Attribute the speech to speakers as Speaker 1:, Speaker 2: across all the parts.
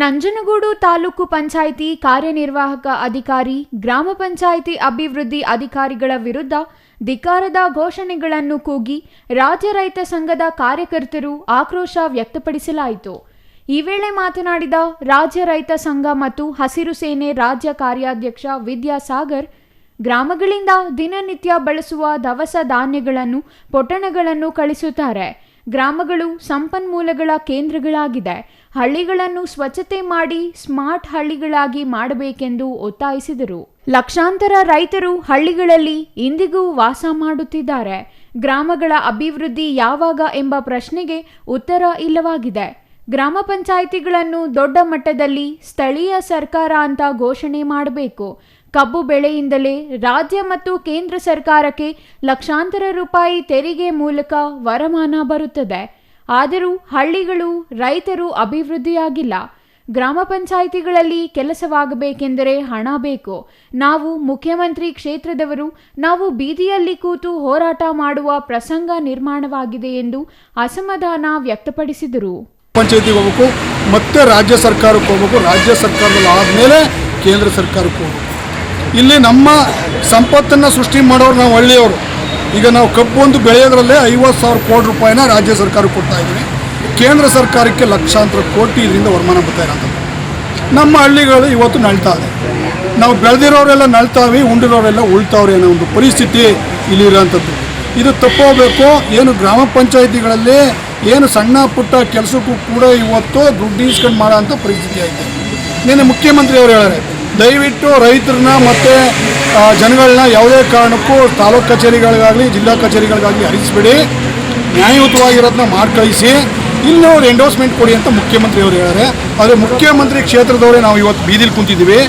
Speaker 1: ನಂಜನಗೂಡು ತಾಲೂಕು ಪಂಚಾಯಿತಿ ಕಾರ್ಯನಿರ್ವಾಹಕ ಅಧಿಕಾರಿ, ಗ್ರಾಮ ಪಂಚಾಯಿತಿ ಅಭಿವೃದ್ಧಿ ಅಧಿಕಾರಿಗಳ ವಿರುದ್ಧ ಧಿಕಾರದ ಘೋಷಣೆಗಳನ್ನು ಕೂಗಿ ರಾಜ್ಯ ರೈತ ಸಂಘದ ಕಾರ್ಯಕರ್ತರು ಆಕ್ರೋಶ ವ್ಯಕ್ತಪಡಿಸಲಾಯಿತು. ಈ ವೇಳೆ ಮಾತನಾಡಿದ ರಾಜ್ಯ ರೈತ ಸಂಘ ಮತ್ತು ಹಸಿರು ಸೇನೆ ರಾಜ್ಯ ಕಾರ್ಯಾಧ್ಯಕ್ಷ ವಿದ್ಯಾಸಾಗರ್, ಗ್ರಾಮಗಳಿಂದ ದಿನನಿತ್ಯ ಬಳಸುವ ದವಸ ಧಾನ್ಯಗಳನ್ನು, ಪೊಟ್ಟಣಗಳನ್ನು ಕಳಿಸುತ್ತಾರೆ. ಗ್ರಾಮಗಳು ಸಂಪನ್ಮೂಲಗಳ ಕೇಂದ್ರಗಳಾಗಿದೆ. ಹಳ್ಳಿಗಳನ್ನು ಸ್ವಚ್ಛತೆ ಮಾಡಿ ಸ್ಮಾರ್ಟ್ ಹಳ್ಳಿಗಳಾಗಿ ಮಾಡಬೇಕೆಂದು ಒತ್ತಾಯಿಸಿದರು. ಲಕ್ಷಾಂತರ ರೈತರು ಹಳ್ಳಿಗಳಲ್ಲಿ ಇಂದಿಗೂ ವಾಸ ಮಾಡುತ್ತಿದ್ದಾರೆ. ಗ್ರಾಮಗಳ ಅಭಿವೃದ್ಧಿ ಯಾವಾಗ ಎಂಬ ಪ್ರಶ್ನೆಗೆ ಉತ್ತರ ಇಲ್ಲವಾಗಿದೆ. ಗ್ರಾಮ ಪಂಚಾಯಿತಿಗಳನ್ನು ದೊಡ್ಡ ಮಟ್ಟದಲ್ಲಿ ಸ್ಥಳೀಯ ಸರ್ಕಾರ ಅಂತ ಘೋಷಣೆ ಮಾಡಬೇಕು. ಕಬ್ಬು ಬೆಳೆಯಿಂದಲೇ ರಾಜ್ಯ ಮತ್ತು ಕೇಂದ್ರ ಸರ್ಕಾರಕ್ಕೆ ಲಕ್ಷಾಂತರ ರೂಪಾಯಿ ತೆರಿಗೆ ಮೂಲಕ ವರಮಾನ ಬರುತ್ತದೆ. ಆದರೂ ಹಳ್ಳಿಗಳು ರೈತರು ಅಭಿವೃದ್ಧಿಯಾಗಿಲ್ಲ. ಗ್ರಾಮ ಪಂಚಾಯಿತಿಗಳಲ್ಲಿ ಕೆಲಸವಾಗಬೇಕೆಂದರೆ ಹಣ ಬೇಕು. ನಾವು ಮುಖ್ಯಮಂತ್ರಿ ಕ್ಷೇತ್ರದವರು, ನಾವು ಬೀದಿಯಲ್ಲಿ ಕೂತು ಹೋರಾಟ ಮಾಡುವ ಪ್ರಸಂಗ ನಿರ್ಮಾಣವಾಗಿದೆ ಎಂದು ಅಸಮಾಧಾನ ವ್ಯಕ್ತಪಡಿಸಿದರು.
Speaker 2: ಪಂಚಾಯತಿಗೆ ಹೋಗಬೇಕು, ಮತ್ತೆ ರಾಜ್ಯ ಸರ್ಕಾರಕ್ಕೆ ಹೋಗಬೇಕು, ರಾಜ್ಯ ಸರ್ಕಾರದಲ್ಲಿ ಆದಮೇಲೆ ಕೇಂದ್ರ ಸರ್ಕಾರಕ್ಕೆ ಹೋಗ್ಬೇಕು. ಇಲ್ಲಿ ನಮ್ಮ ಸಂಪತ್ತನ್ನು ಸೃಷ್ಟಿ ಮಾಡೋರು ನಾವು ಹಳ್ಳಿಯವರು. ಈಗ ನಾವು ಕಬ್ಬೊಂದು ಬೆಳೆಯೋದ್ರಲ್ಲೇ ಐವತ್ತು ಸಾವಿರ ಕೋಟಿ ರೂಪಾಯಿನ ರಾಜ್ಯ ಸರ್ಕಾರ ಕೊಡ್ತಾ ಇದ್ದೀವಿ ಕೇಂದ್ರ ಸರ್ಕಾರಕ್ಕೆ ಲಕ್ಷಾಂತರ ಕೋಟಿ ಇದರಿಂದ ವರಮಾನ ಬರ್ತಾ ಇರೋಂಥದ್ದು ನಮ್ಮ ಹಳ್ಳಿಗಳು ಇವತ್ತು ನಳ್ತಾ ಇದೆ. ನಾವು ಬೆಳೆದಿರೋರೆಲ್ಲ ನಳ್ತಾವೆ ಉಂಡಿರೋರೆಲ್ಲ ಉಳ್ತಾವ್ರೆ ಅನ್ನೋ ಒಂದು ಪರಿಸ್ಥಿತಿ ಇಲ್ಲಿರೋಂಥದ್ದು ಇದು ತಪ್ಪೋಬೇಕು ಏನು ಗ್ರಾಮ ಪಂಚಾಯಿತಿಗಳಲ್ಲಿ ಏನು ಸಣ್ಣ ಪುಟ್ಟ ಕೆಲಸಕ್ಕೂ ಕೂಡ ಇವತ್ತು ದುಡ್ಡು ಇಸ್ಕೊಂಡು ಮಾಡೋ ಅಂಥ ಪರಿಸ್ಥಿತಿ ಆಯಿತು ನಿನ್ನೆ ಮುಖ್ಯಮಂತ್ರಿ ಅವರು ದಯವಿಟ್ಟು ರೈತರನ್ನ ಮತ್ತು ಜನಗಳನ್ನ ಯಾವುದೇ ಕಾರಣಕ್ಕೂ ತಾಲೂಕು ಕಚೇರಿಗಳಿಗಾಗಲಿ, ಜಿಲ್ಲಾ ಕಚೇರಿಗಳಿಗಾಗಲಿ ಹರಿಸ್ಬೇಡಿ. ನ್ಯಾಯಯುತವಾಗಿರೋದನ್ನ ಮಾಡ್ಕಳಿಸಿ. ಇಲ್ಲಿ ಅವ್ರು ಎಂಡೋಸ್ಮೆಂಟ್ ಕೊಡಿ ಅಂತ ಮುಖ್ಯಮಂತ್ರಿ ಅವರು ಹೇಳ್ಯಾರೆ ಆದರೆ ಮುಖ್ಯಮಂತ್ರಿ ಕ್ಷೇತ್ರದವರೇ ನಾವು ಇವತ್ತು ಬೀದಿಲಿ ಕುಂತಿದ್ದೀವಿ.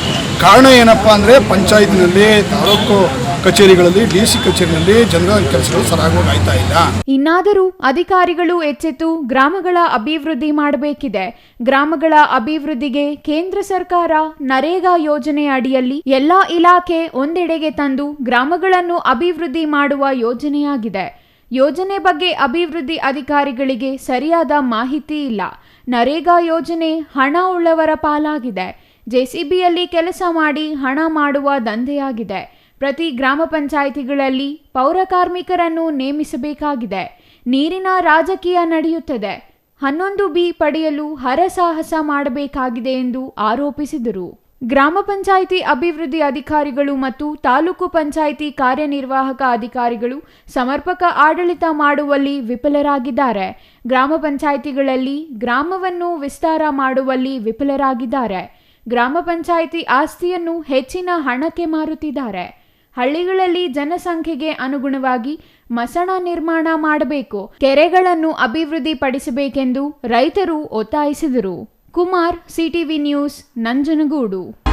Speaker 2: ಕಾರಣ ಏನಪ್ಪ ಅಂದರೆ, ಪಂಚಾಯತ್ನಲ್ಲಿ ತಾಲೂಕು ಕಚೇರಿಗಳಲ್ಲಿ ಡಿಸಿ ಕಚೇರಿಯಲ್ಲಿ ಜನರ ಕೆಲಸಗಳು ಸರಾಗವಾಗಿ ಆಯ್ತಾ ಇಲ್ಲ.
Speaker 1: ಇನ್ನಾದರೂ ಅಧಿಕಾರಿಗಳು ಎಚ್ಚೆತ್ತು ಗ್ರಾಮಗಳ ಅಭಿವೃದ್ಧಿ ಮಾಡಬೇಕಿದೆ. ಗ್ರಾಮಗಳ ಅಭಿವೃದ್ಧಿಗೆ ಕೇಂದ್ರ ಸರ್ಕಾರ ನರೇಗಾ ಯೋಜನೆ ಅಡಿಯಲ್ಲಿ ಎಲ್ಲಾ ಇಲಾಖೆ ಒಂದೆಡೆಗೆ ತಂದು ಗ್ರಾಮಗಳನ್ನು ಅಭಿವೃದ್ಧಿ ಮಾಡುವ ಯೋಜನೆಯಾಗಿದೆ. ಯೋಜನೆ ಬಗ್ಗೆ ಅಭಿವೃದ್ಧಿ ಅಧಿಕಾರಿಗಳಿಗೆ ಸರಿಯಾದ ಮಾಹಿತಿ ಇಲ್ಲ. ನರೇಗಾ ಯೋಜನೆ ಹಣ ಉಳ್ಳವರ ಪಾಲಾಗಿದೆ. ಜೆಸಿಬಿಯಲ್ಲಿ ಕೆಲಸ ಮಾಡಿ ಹಣ ಮಾಡುವ ದಂಧೆಯಾಗಿದೆ. ಪ್ರತಿ ಗ್ರಾಮ ಪಂಚಾಯಿತಿಗಳಲ್ಲಿ ಪೌರ ಕಾರ್ಮಿಕರನ್ನು ನೇಮಿಸಬೇಕಾಗಿದೆ. ನೀರಿನ ರಾಜಕೀಯ ನಡೆಯುತ್ತದೆ. ಹನ್ನೊಂದು ಬಿ ಪಡೆಯಲು ಹರಸಾಹಸ ಮಾಡಬೇಕಾಗಿದೆ ಎಂದು ಆರೋಪಿಸಿದರು. ಗ್ರಾಮ ಪಂಚಾಯಿತಿ ಅಭಿವೃದ್ಧಿ ಅಧಿಕಾರಿಗಳು ಮತ್ತು ತಾಲೂಕು ಪಂಚಾಯಿತಿ ಕಾರ್ಯನಿರ್ವಾಹಕ ಅಧಿಕಾರಿಗಳು ಸಮರ್ಪಕ ಆಡಳಿತ ಮಾಡುವಲ್ಲಿ ವಿಫಲರಾಗಿದ್ದಾರೆ. ಗ್ರಾಮ ಪಂಚಾಯಿತಿಗಳಲ್ಲಿ ಗ್ರಾಮವನ್ನು ವಿಸ್ತಾರ ಮಾಡುವಲ್ಲಿ ವಿಫಲರಾಗಿದ್ದಾರೆ. ಗ್ರಾಮ ಪಂಚಾಯಿತಿ ಆಸ್ತಿಯನ್ನು ಹೆಚ್ಚಿನ ಹಣಕ್ಕೆ ಮಾರುತ್ತಿದ್ದಾರೆ. ಹಳ್ಳಿಗಳಲ್ಲಿ ಜನಸಂಖ್ಯೆಗೆ ಅನುಗುಣವಾಗಿ ಮಸಣ ನಿರ್ಮಾಣ ಮಾಡಬೇಕು ಕೆರೆಗಳನ್ನು ಅಭಿವೃದ್ಧಿಪಡಿಸಬೇಕೆಂದು ರೈತರು ಒತ್ತಾಯಿಸಿದರು. Kumar CTV news Nanjangud.